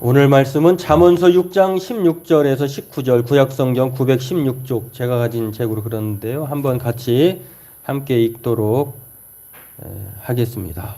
오늘 말씀은 잠언서 6장 16절에서 19절 구약성경 916쪽 제가 가진 책으로 그렸는데요. 한번 같이 함께 읽도록 에, 하겠습니다.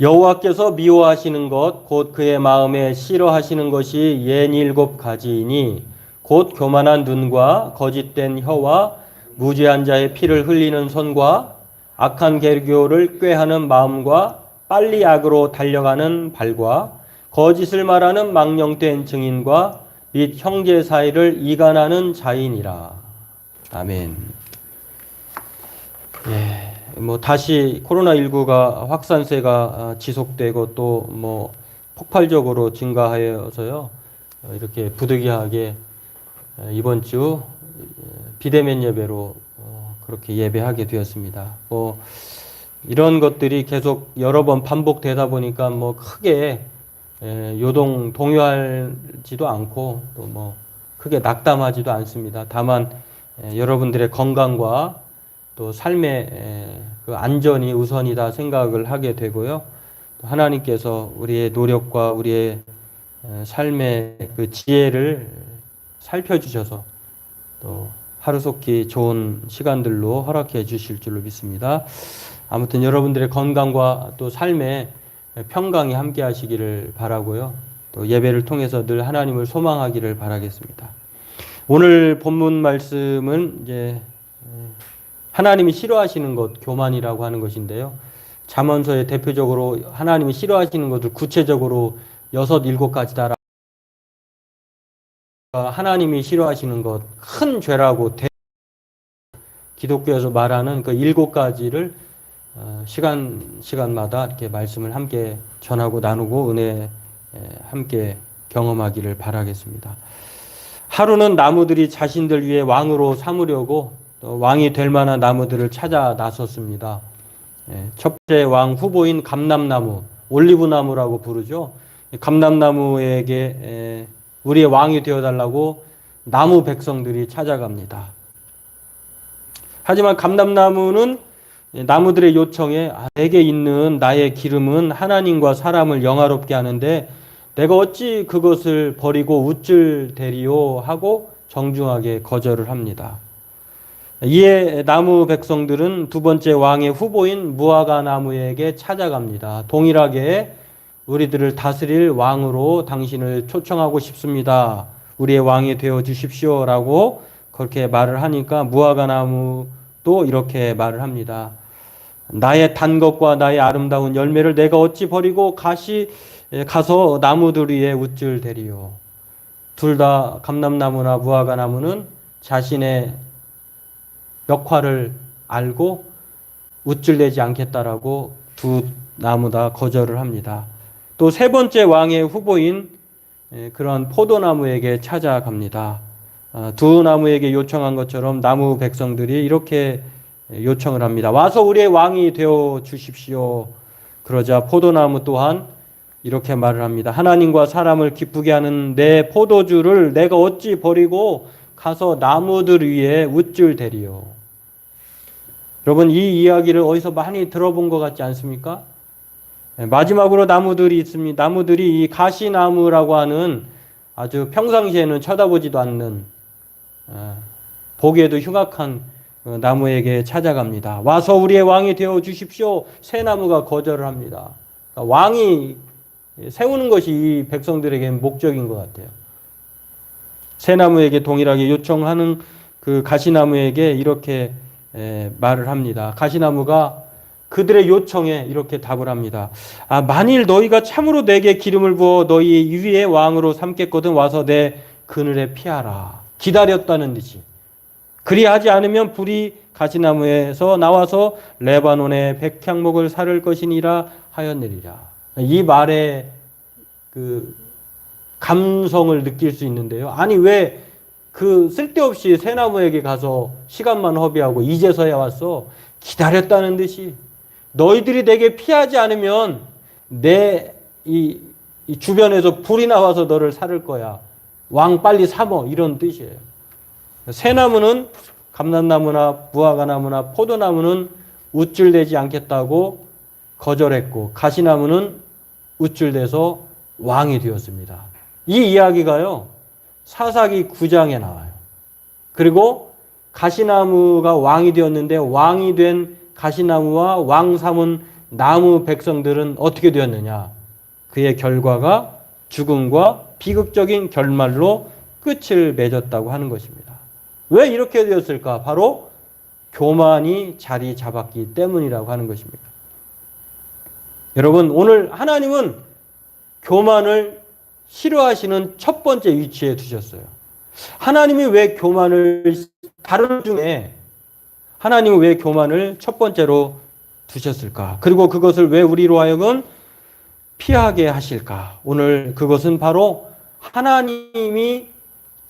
여호와께서 미워하시는 것 곧 그의 마음에 싫어하시는 것이 옌 일곱 가지이니 곧 교만한 눈과 거짓된 혀와 무죄한 자의 피를 흘리는 손과 악한 계교를 꾀하는 마음과 빨리 악으로 달려가는 발과 거짓을 말하는 망령된 증인과 및 형제 사이를 이간하는 자인이라. 아멘. 예, 뭐 다시 코로나19가 확산세가 지속되고 또 뭐 폭발적으로 증가하여서요. 어, 이렇게 부득이하게 이번 주 비대면 예배로 어, 그렇게 예배하게 되었습니다. 뭐 이런 것들이 계속 여러 번 반복되다 보니까 뭐 크게 에, 요동 동요하지도 않고 또 뭐 크게 낙담하지도 않습니다. 다만 에, 여러분들의 건강과 또 삶의 에, 그 안전이 우선이다 생각을 하게 되고요. 또 하나님께서 우리의 노력과 우리의 에, 삶의 그 지혜를 살펴주셔서 또 하루속히 좋은 시간들로 허락해 주실 줄로 믿습니다. 아무튼 여러분들의 건강과 또 삶의 평강이 함께 하시기를 바라고요. 또 예배를 통해서 늘 하나님을 소망하기를 바라겠습니다. 오늘 본문 말씀은 이제 하나님이 싫어하시는 것 교만이라고 하는 것인데요. 잠언서에 대표적으로 하나님이 싫어하시는 것을 구체적으로 여섯 일곱 가지 다 하나님이 싫어하시는 것 큰 죄라고 대... 기독교에서 말하는 그 일곱 가지를 어, 시간 시간마다 이렇게 말씀을 함께 전하고 나누고 은혜 함께 경험하기를 바라겠습니다. 하루는 나무들이 자신들 위해 왕으로 삼으려고 왕이 될 만한 나무들을 찾아 나섰습니다. 첫 번째 왕 후보인 감람나무, 올리브나무라고 부르죠. 감람나무에게 우리의 왕이 되어달라고 나무 백성들이 찾아갑니다. 하지만 감람나무는 나무들의 요청에 아, 내게 있는 나의 기름은 하나님과 사람을 영화롭게 하는데 내가 어찌 그것을 버리고 우쭐 대리요 하고 정중하게 거절을 합니다. 이에 나무 백성들은 두 번째 왕의 후보인 무화과 나무에게 찾아갑니다. 동일하게 우리들을 다스릴 왕으로 당신을 초청하고 싶습니다. 우리의 왕이 되어 주십시오라고 그렇게 말을 하니까 무화과 나무도 이렇게 말을 합니다. 나의 단 것과 나의 아름다운 열매를 내가 어찌 버리고 가시 가서 나무들 위에 우쭐 대리요. 둘 다 감람나무나 무화과 나무는 자신의 역할을 알고 우쭐대지 않겠다라고 두 나무 다 거절을 합니다. 또 세 번째 왕의 후보인 그런 포도나무에게 찾아갑니다. 아, 두 나무에게 요청한 것처럼 나무 백성들이 이렇게 요청을 합니다. 와서 우리의 왕이 되어 주십시오. 그러자 포도나무 또한 이렇게 말을 합니다. 하나님과 사람을 기쁘게 하는 내 포도주를 내가 어찌 버리고 가서 나무들 위에 우쭐 대리요. 여러분 이 이야기를 어디서 많이 들어본 것 같지 않습니까? 네, 마지막으로 나무들이 있습니다. 나무들이 이 가시나무라고 하는 아주 평상시에는 쳐다보지도 않는 아, 보기에도 흉악한 그 나무에게 찾아갑니다. 와서 우리의 왕이 되어 주십시오. 새 나무가 거절을 합니다. 그러니까 왕이 세우는 것이 이 백성들에게 목적인 것 같아요. 새 나무에게 동일하게 요청하는 그 가시나무에게 이렇게 말을 합니다. 가시나무가 그들의 요청에 이렇게 답을 합니다. 아, 만일 너희가 참으로 내게 기름을 부어 너희 위에 왕으로 삼겠거든 와서 내 그늘에 피하라. 기다렸다는 듯이. 그리하지 않으면 불이 가시나무에서 나와서 레바논의 백향목을 사를 것이니라 하였느리라. 이 말에 그 감성을 느낄 수 있는데요. 아니 왜 그 쓸데없이 새나무에게 가서 시간만 허비하고 이제서야 왔어? 기다렸다는 듯이 너희들이 내게 피하지 않으면 내이 주변에서 불이 나와서 너를 살을 거야. 왕 빨리 삼어 이런 뜻이에요. 새나무는 감람나무나 무화과나무나 포도나무는 우쭐대지 않겠다고 거절했고 가시나무는 우쭐대서 왕이 되었습니다. 이 이야기가요. 사사기 9장에 나와요. 그리고 가시나무가 왕이 되었는데 왕이 된 가시나무와 왕 삼은 나무 백성들은 어떻게 되었느냐? 그의 결과가 죽음과 비극적인 결말로 끝을 맺었다고 하는 것입니다. 왜 이렇게 되었을까? 바로 교만이 자리 잡았기 때문이라고 하는 것입니다. 여러분, 오늘 하나님은 교만을 싫어하시는 첫 번째 위치에 두셨어요. 하나님이 왜 교만을 다른 중에 하나님은 왜 교만을 첫 번째로 두셨을까? 그리고 그것을 왜 우리로 하여금 피하게 하실까? 오늘 그것은 바로 하나님이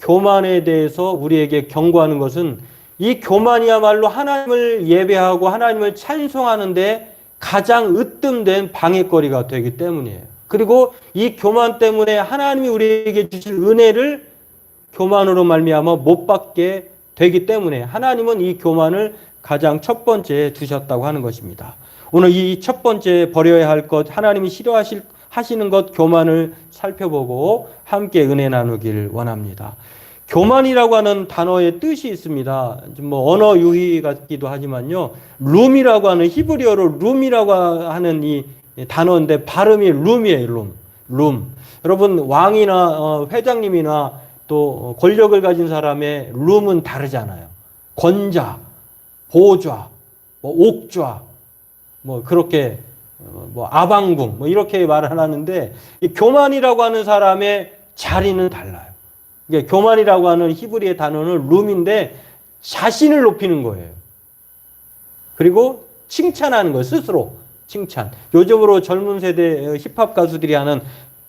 교만에 대해서 우리에게 경고하는 것은 이 교만이야말로 하나님을 예배하고 하나님을 찬송하는데 가장 으뜸된 방해거리가 되기 때문이에요. 그리고 이 교만 때문에 하나님이 우리에게 주실 은혜를 교만으로 말미암아 못 받게 되기 때문에 하나님은 이 교만을 가장 첫 번째 두셨다고 하는 것입니다. 오늘 이 첫 번째 버려야 할 것, 하나님이 싫어하실 하시는 것 교만을 살펴보고 함께 은혜 나누길 원합니다. 교만이라고 하는 단어의 뜻이 있습니다. 뭐 언어 유희 같기도 하지만요. 룸이라고 하는 히브리어로 룸이라고 하는 이 단어인데 발음이 룸이에요. 룸. 룸. 여러분 왕이나 어, 회장님이나 또 권력을 가진 사람의 룸은 다르잖아요. 권자, 보좌, 뭐 옥좌, 뭐 그렇게 어, 뭐 아방궁 뭐 이렇게 말을 하는데 이 교만이라고 하는 사람의 자리는 달라요. 이게 교만이라고 하는 히브리의 단어는 룸인데 자신을 높이는 거예요. 그리고 칭찬하는 거예요. 스스로 칭찬. 요즘으로 젊은 세대 힙합 가수들이 하는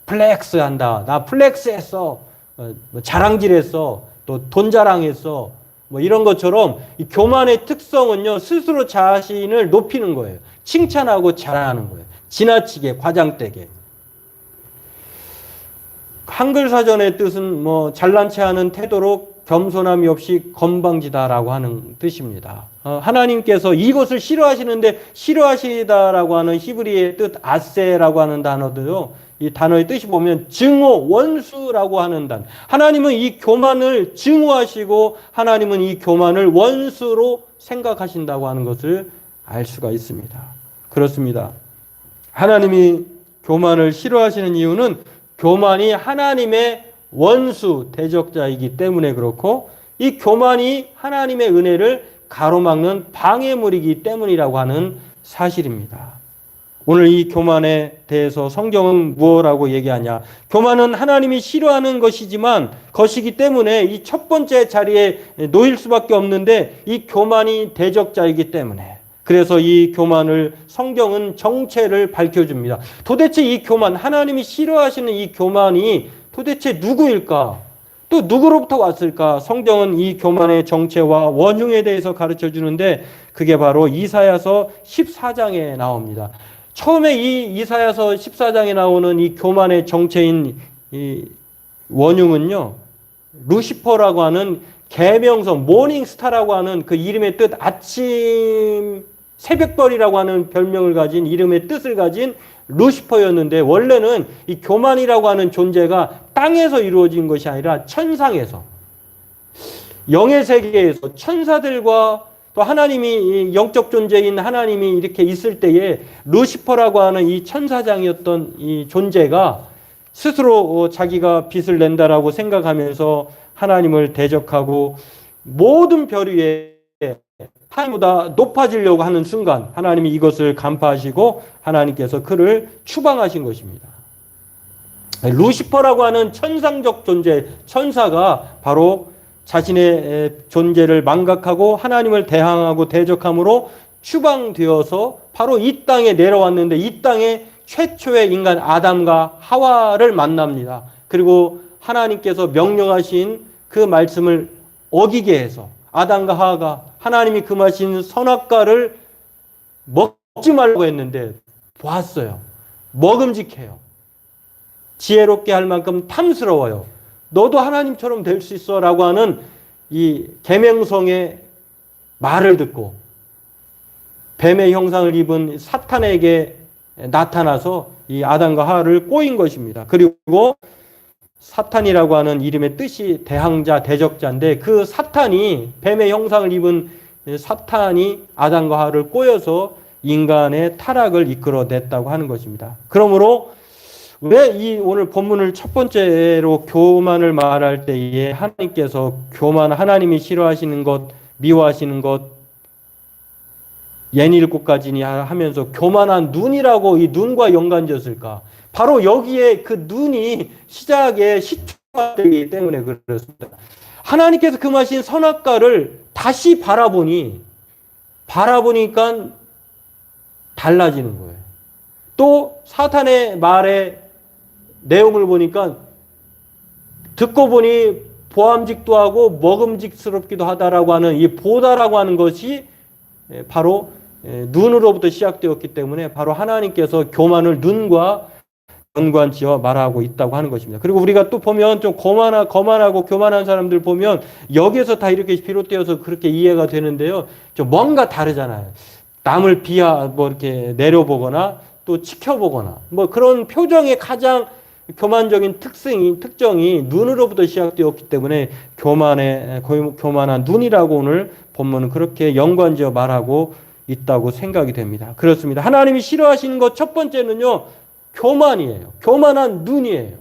플렉스 한다. 나 플렉스 했어. 어, 뭐 자랑질 했어. 또 돈 자랑했어. 뭐 이런 것처럼 이 교만의 특성은요. 스스로 자신을 높이는 거예요. 칭찬하고 자랑하는 거예요. 지나치게 과장되게. 한글 사전의 뜻은 뭐 잘난 체하는 태도로 겸손함이 없이 건방지다라고 하는 뜻입니다. 어, 하나님께서 이것을 싫어하시는데 싫어하시다라고 하는 히브리의 뜻 아세라고 하는 단어도요. 이 단어의 뜻이 보면 증오, 원수라고 하는 단. 하나님은 이 교만을 증오하시고 하나님은 이 교만을 원수로 생각하신다고 하는 것을 알 수가 있습니다. 그렇습니다. 하나님이 교만을 싫어하시는 이유는 교만이 하나님의 원수 대적자이기 때문에 그렇고 이 교만이 하나님의 은혜를 가로막는 방해물이기 때문이라고 하는 사실입니다. 오늘 이 교만에 대해서 성경은 무엇라고 얘기하냐? 교만은 하나님이 싫어하는 것이지만 것이기 때문에 이 첫 번째 자리에 놓일 수밖에 없는데 이 교만이 대적자이기 때문에 그래서 이 교만을 성경은 정체를 밝혀줍니다. 도대체 이 교만, 하나님이 싫어하시는 이 교만이 도대체 누구일까? 또 누구로부터 왔을까? 성경은 이 교만의 정체와 원흉에 대해서 가르쳐 주는데 그게 바로 이사야서 14장에 나옵니다. 처음에 이 이사야서 14장에 나오는 이 교만의 정체인 이 원흉은요. 루시퍼라고 하는 개명성 모닝스타라고 하는 그 이름의 뜻 아침 새벽별이라고 하는 별명을 가진 이름의 뜻을 가진 루시퍼였는데 원래는 이 교만이라고 하는 존재가 땅에서 이루어진 것이 아니라 천상에서 영의 세계에서 천사들과 또 하나님이 영적 존재인 하나님이 이렇게 있을 때에 루시퍼라고 하는 이 천사장이었던 이 존재가 스스로 자기가 빛을 낸다라고 생각하면서 하나님을 대적하고 모든 별 위에 하나님보다 높아지려고 하는 순간 하나님이 이것을 간파하시고 하나님께서 그를 추방하신 것입니다. 루시퍼라고 하는 천상적 존재, 천사가 바로 자신의 존재를 망각하고 하나님을 대항하고 대적함으로 추방되어서 바로 이 땅에 내려왔는데 이 땅에 최초의 인간 아담과 하와를 만납니다. 그리고 하나님께서 명령하신 그 말씀을 어기게 해서 아담과 하와가 하나님이 금하신 선악과를 먹지 말라고 했는데 보았어요. 먹음직해요. 지혜롭게 할 만큼 탐스러워요. 너도 하나님처럼 될 수 있어라고 하는 이 계명성의 말을 듣고 뱀의 형상을 입은 사탄에게 나타나서 이 아담과 하와를 꼬인 것입니다. 그리고 사탄이라고 하는 이름의 뜻이 대항자, 대적자인데 그 사탄이 뱀의 형상을 입은 사탄이 아담과 하와를 꼬여서 인간의 타락을 이끌어냈다고 하는 것입니다. 그러므로 왜 이 오늘 본문을 첫 번째로 교만을 말할 때에 하나님께서 교만 하나님이 싫어하시는 것, 미워하시는 것, 예닐국까지니 하면서 교만한 눈이라고 이 눈과 연관지었을까? 바로 여기에 그 눈이 시작의 시초가 되기 때문에 그렇습니다. 하나님께서 금하신 선악과를 다시 바라보니 바라보니까 달라지는 거예요. 또 사탄의 말의 내용을 보니까 듣고 보니 보암직도 하고 먹음직스럽기도 하다라고 하는 이 보다라고 하는 것이 바로 눈으로부터 시작되었기 때문에 바로 하나님께서 교만을 눈과 연관지어 말하고 있다고 하는 것입니다. 그리고 우리가 또 보면 좀 거만하, 거만하고 교만한 사람들 보면 여기에서 다 이렇게 비롯되어서 그렇게 이해가 되는데요. 좀 뭔가 다르잖아요. 남을 비하, 뭐 이렇게 내려보거나 또 지켜보거나 뭐 그런 표정의 가장 교만적인 특성이, 특정이 눈으로부터 시작되었기 때문에 교만의, 교만한 눈이라고 오늘 본문은 그렇게 연관지어 말하고 있다고 생각이 됩니다. 그렇습니다. 하나님이 싫어하시는 것 첫 번째는요, 교만이에요. 교만한 눈이에요.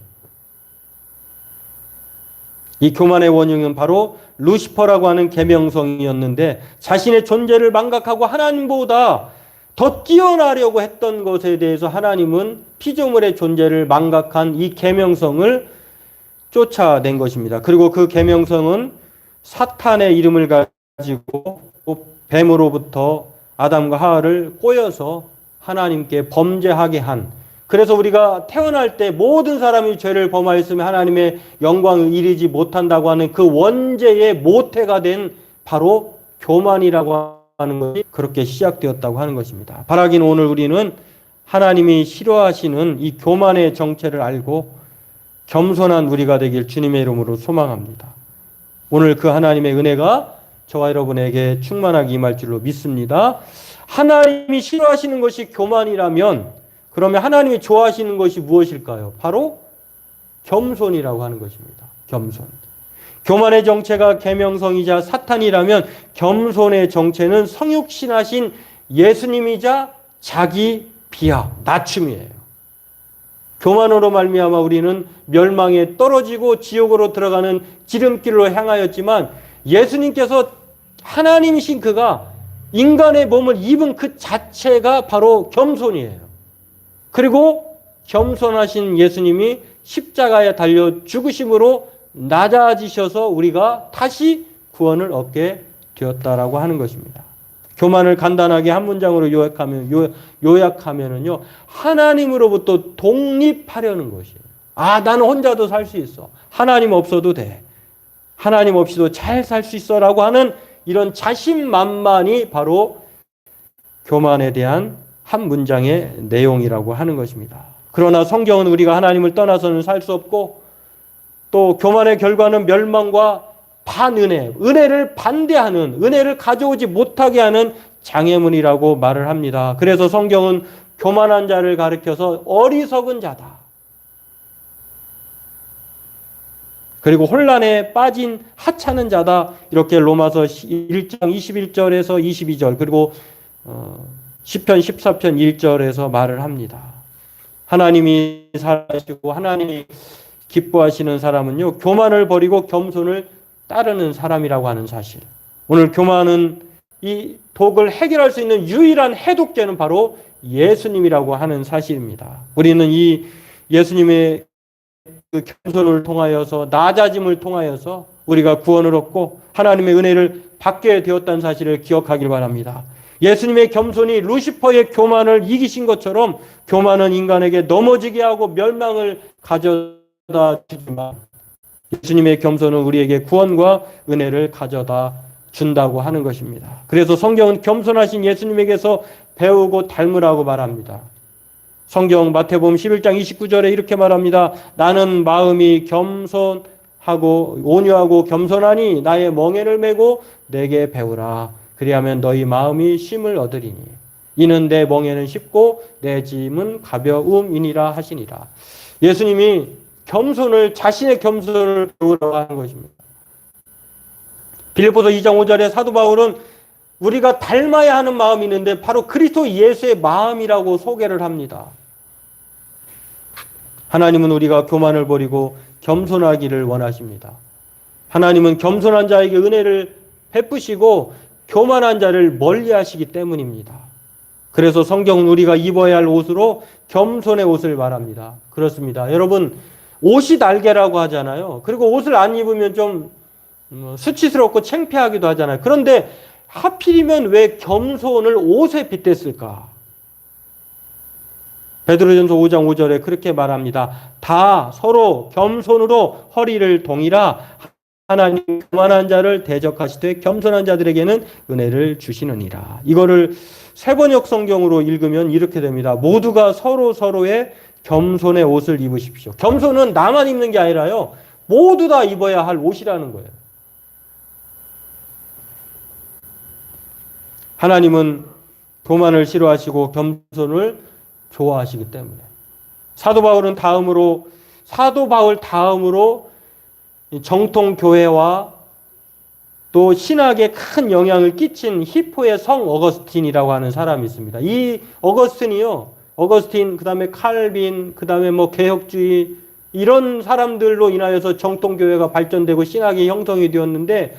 이 교만의 원흉은 바로 루시퍼라고 하는 계명성이었는데 자신의 존재를 망각하고 하나님보다 더 뛰어나려고 했던 것에 대해서 하나님은 피조물의 존재를 망각한 이 계명성을 쫓아낸 것입니다. 그리고 그 계명성은 사탄의 이름을 가지고 뱀으로부터 아담과 하와를 꼬여서 하나님께 범죄하게 한 그래서 우리가 태어날 때 모든 사람이 죄를 범하였으면 하나님의 영광을 이르지 못한다고 하는 그 원죄의 모태가 된 바로 교만이라고 하는 것이 그렇게 시작되었다고 하는 것입니다. 바라긴 오늘 우리는 하나님이 싫어하시는 이 교만의 정체를 알고 겸손한 우리가 되길 주님의 이름으로 소망합니다. 오늘 그 하나님의 은혜가 저와 여러분에게 충만하게 임할 줄로 믿습니다. 하나님이 싫어하시는 것이 교만이라면 그러면 하나님이 좋아하시는 것이 무엇일까요? 바로 겸손이라고 하는 것입니다. 겸손. 교만의 정체가 계명성이자 사탄이라면 겸손의 정체는 성육신하신 예수님이자 자기 비하, 낮춤이에요. 교만으로 말미암아 우리는 멸망에 떨어지고 지옥으로 들어가는 지름길로 향하였지만 예수님께서 하나님이신 그가 인간의 몸을 입은 그 자체가 바로 겸손이에요. 그리고 겸손하신 예수님이 십자가에 달려 죽으심으로 낮아지셔서 우리가 다시 구원을 얻게 되었다라고 하는 것입니다. 교만을 간단하게 한 문장으로 요약하면 요, 요약하면은요 하나님으로부터 독립하려는 것이에요. 아 나는 혼자도 살 수 있어. 하나님 없어도 돼. 하나님 없이도 잘 살 수 있어라고 하는 이런 자신만만이 바로 교만에 대한 한 문장의 내용이라고 하는 것입니다. 그러나 성경은 우리가 하나님을 떠나서는 살 수 없고 또 교만의 결과는 멸망과 반은혜, 은혜를 반대하는, 은혜를 가져오지 못하게 하는 장애물이라고 말을 합니다. 그래서 성경은 교만한 자를 가리켜서 어리석은 자다. 그리고 혼란에 빠진 하찮은 자다. 이렇게 로마서 1장 21절에서 22절 그리고 어, 10편 14편 1절에서 말을 합니다. 하나님이 살아시고 하나님이 기뻐하시는 사람은요, 교만을 버리고 겸손을 따르는 사람이라고 하는 사실. 오늘 교만은 이 독을 해결할 수 있는 유일한 해독제는 바로 예수님이라고 하는 사실입니다. 우리는 이 예수님의 그 겸손을 통하여서 낮아짐을 통하여서 우리가 구원을 얻고 하나님의 은혜를 받게 되었다는 사실을 기억하길 바랍니다. 예수님의 겸손이 루시퍼의 교만을 이기신 것처럼 교만은 인간에게 넘어지게 하고 멸망을 가져 가져다 주지만 예수님의 겸손은 우리에게 구원과 은혜를 가져다 준다고 하는 것입니다. 그래서 성경은 겸손하신 예수님에게서 배우고 닮으라고 말합니다. 성경 마태복음 11장 29절에 이렇게 말합니다. 나는 마음이 겸손하고 온유하고 겸손하니 나의 멍에를 메고 내게 배우라. 그리하면 너희 마음이 쉼을 얻으리니 이는 내 멍에는 쉽고 내 짐은 가벼움이니라 하시니라. 예수님이 겸손을 자신의 겸손을 배우라고 하는 것입니다. 빌립보서 2장 5절에 사도 바울은 우리가 닮아야 하는 마음이 있는데 바로 그리스도 예수의 마음이라고 소개를 합니다. 하나님은 우리가 교만을 버리고 겸손하기를 원하십니다. 하나님은 겸손한 자에게 은혜를 베푸시고 교만한 자를 멀리 하시기 때문입니다. 그래서 성경은 우리가 입어야 할 옷으로 겸손의 옷을 말합니다. 그렇습니다. 여러분, 옷이 날개라고 하잖아요. 그리고 옷을 안 입으면 좀 음, 수치스럽고 창피하기도 하잖아요. 그런데 하필이면 왜 겸손을 옷에 빗댔을까? 베드로전서 5장 5절에 그렇게 말합니다. 다 서로 겸손으로 허리를 동이라 하나님 그만한 자를 대적하시되 겸손한 자들에게는 은혜를 주시느니라. 이거를 세번역 성경으로 읽으면 이렇게 됩니다. 모두가 서로 서로의 겸손의 옷을 입으십시오. 겸손은 나만 입는 게 아니라요. 모두 다 입어야 할 옷이라는 거예요. 하나님은 교만을 싫어하시고 겸손을 좋아하시기 때문에 사도 바울은 다음으로 사도 바울 다음으로 정통 교회와 또 신학에 큰 영향을 끼친 히포의 성 어거스틴이라고 하는 사람이 있습니다. 이 어거스틴이요. 어거스틴 그다음에 칼빈 그다음에 뭐 개혁주의 이런 사람들로 인하여서 정통 교회가 발전되고 신학이 형성이 되었는데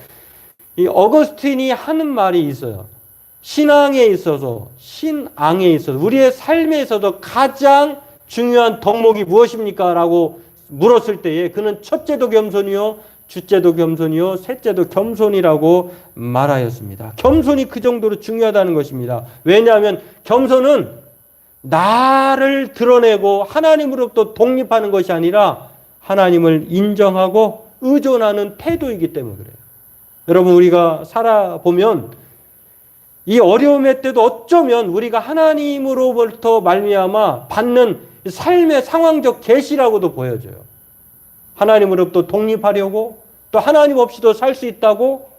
이 어거스틴이 하는 말이 있어요. 신앙에 있어서 신앙에 있어서 우리의 삶에 있어서 가장 중요한 덕목이 무엇입니까? 라고 물었을 때에 그는 첫째도 겸손이요 주째도 겸손이요 셋째도 겸손이라고 말하였습니다. 겸손이 그 정도로 중요하다는 것입니다. 왜냐하면 겸손은 나를 드러내고 하나님으로부터 독립하는 것이 아니라 하나님을 인정하고 의존하는 태도이기 때문에 그래요. 여러분 우리가 살아보면 이 어려움의 때도 어쩌면 우리가 하나님으로부터 말미암아 받는 삶의 상황적 계시라고도 보여져요. 하나님으로부터 독립하려고 또 하나님 없이도 살 수 있다고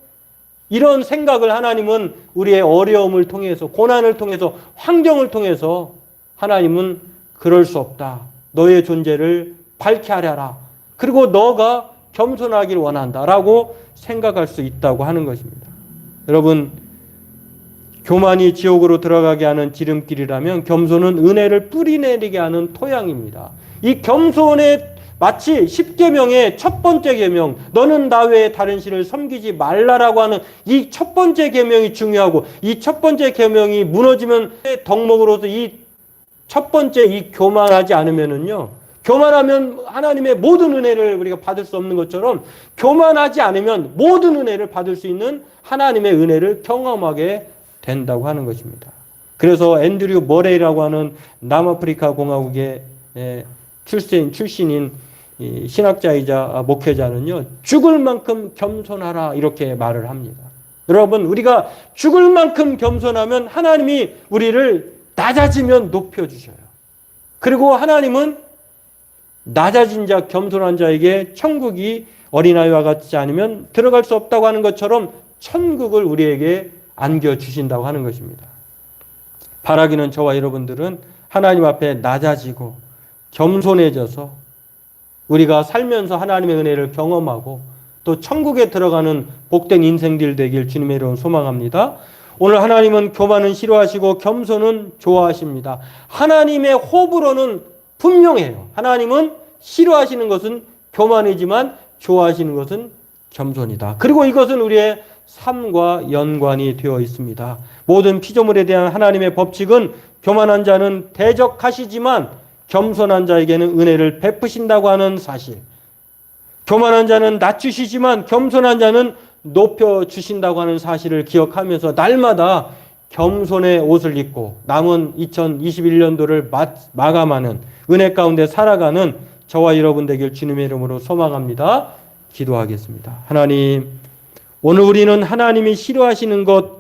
이런 생각을 하나님은 우리의 어려움을 통해서 고난을 통해서 환경을 통해서 하나님은 그럴 수 없다. 너의 존재를 밝게 하려라. 그리고 너가 겸손하길 원한다라고 생각할 수 있다고 하는 것입니다. 여러분 교만이 지옥으로 들어가게 하는 지름길이라면 겸손은 은혜를 뿌리내리게 하는 토양입니다. 이 겸손의 마치 십계명의 첫 번째 계명 너는 나 외에 다른 신을 섬기지 말라라고 하는 이 첫 번째 계명이 중요하고 이 첫 번째 계명이 무너지면 덕목으로서 이 첫 번째 이 교만하지 않으면은요. 교만하면 하나님의 모든 은혜를 우리가 받을 수 없는 것처럼 교만하지 않으면 모든 은혜를 받을 수 있는 하나님의 은혜를 경험하게 된다고 하는 것입니다. 그래서 앤드류 머레이라고 하는 남아프리카 공화국의 출신 출신인 신학자이자 목회자는요 죽을 만큼 겸손하라 이렇게 말을 합니다. 여러분 우리가 죽을 만큼 겸손하면 하나님이 우리를 낮아지면 높여 주셔요. 그리고 하나님은 낮아진 자 겸손한 자에게 천국이 어린아이와 같지 않으면 들어갈 수 없다고 하는 것처럼 천국을 우리에게 안겨 주신다고 하는 것입니다. 바라기는 저와 여러분들은 하나님 앞에 낮아지고 겸손해져서 우리가 살면서 하나님의 은혜를 경험하고 또 천국에 들어가는 복된 인생들 되길 주님의 이름 소망합니다. 오늘 하나님은 교만은 싫어하시고 겸손은 좋아하십니다. 하나님의 호불호는 분명해요. 하나님은 싫어하시는 것은 교만이지만 좋아하시는 것은 겸손이다. 그리고 이것은 우리의 삶과 연관이 되어 있습니다. 모든 피조물에 대한 하나님의 법칙은 교만한 자는 대적하시지만 겸손한 자에게는 은혜를 베푸신다고 하는 사실. 교만한 자는 낮추시지만 겸손한 자는 높여 주신다고 하는 사실을 기억하면서 날마다 겸손의 옷을 입고 남은 2021년도를 마감하는 은혜 가운데 살아가는 저와 여러분 되길 주님의 이름으로 소망합니다. 기도하겠습니다. 하나님, 오늘 우리는 하나님이 싫어하시는 것